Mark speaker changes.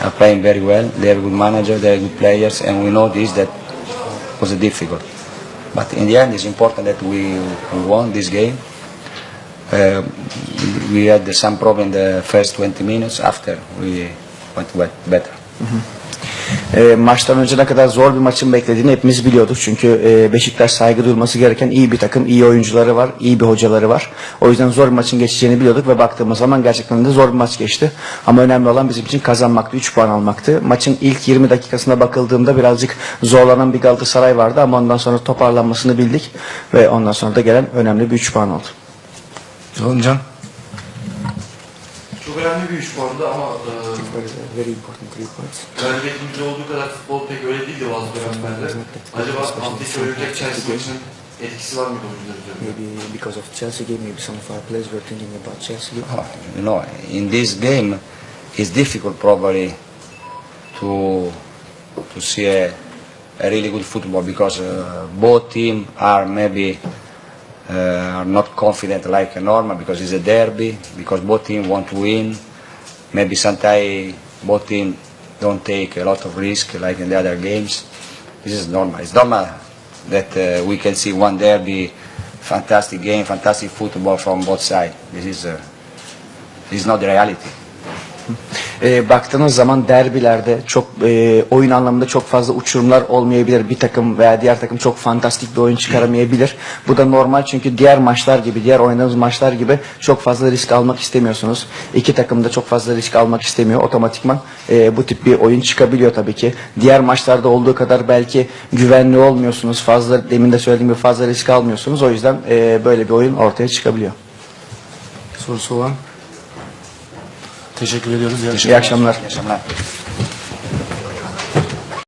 Speaker 1: are playing very well. They are good manager, they are good players, and we know this that was difficult. But in the end, it's important that we, won this game. Uh, we had some problem in the first 20 minutes. After we went went better.
Speaker 2: E, maçtan önce ne kadar zor bir maçın beklediğini hepimiz biliyorduk. Çünkü e, Beşiktaş saygı duyulması gereken iyi bir takım, iyi oyuncuları var, iyi bir hocaları var. O yüzden zor bir maçın geçeceğini biliyorduk ve baktığımız zaman gerçekten de zor bir maç geçti. Ama önemli olan bizim için kazanmaktı, 3 puan almaktı. Maçın ilk 20 dakikasına bakıldığında birazcık zorlanan bir Galatasaray vardı ama ondan sonra toparlanmasını bildik ve ondan sonra da gelen önemli bir 3 puan oldu.
Speaker 3: Hocam.
Speaker 4: Çok önemli bir üç puandı ama e,
Speaker 2: Very important three points.
Speaker 4: galibiyetimizde olduğu kadar futbol pek öyle değildi bazı dönemlerde. Acaba Antik Örümcek Chelsea maçının etkisi var mıydı oyuncular üzerinde?
Speaker 2: Maybe because of Chelsea game, maybe some of our players were thinking about Chelsea game.
Speaker 1: Oh, you know, in this game, it's difficult probably to to see a, a really good football because uh, both teams are maybe are not confident like normal because it's a derby because both teams want to win. Maybe sometimes both teams don't take a lot of risk like in the other games. This is normal. It's normal that uh, we can see one derby, fantastic game, fantastic football from both sides. This is uh, this is not the reality.
Speaker 2: E, baktığınız zaman derbilerde çok e, oyun anlamında çok fazla uçurumlar olmayabilir. Bir takım veya diğer takım çok fantastik bir oyun çıkaramayabilir. Bu da normal çünkü diğer maçlar gibi, diğer oynadığınız maçlar gibi çok fazla risk almak istemiyorsunuz. İki takım da çok fazla risk almak istemiyor. Otomatikman e, bu tip bir oyun çıkabiliyor tabii ki. Diğer maçlarda olduğu kadar belki güvenli olmuyorsunuz. Fazla demin de söylediğim gibi fazla risk almıyorsunuz. O yüzden e, böyle bir oyun ortaya çıkabiliyor.
Speaker 3: Sorusu olan. Teşekkür ediyoruz.
Speaker 2: İyi akşamlar.
Speaker 1: İyi akşamlar.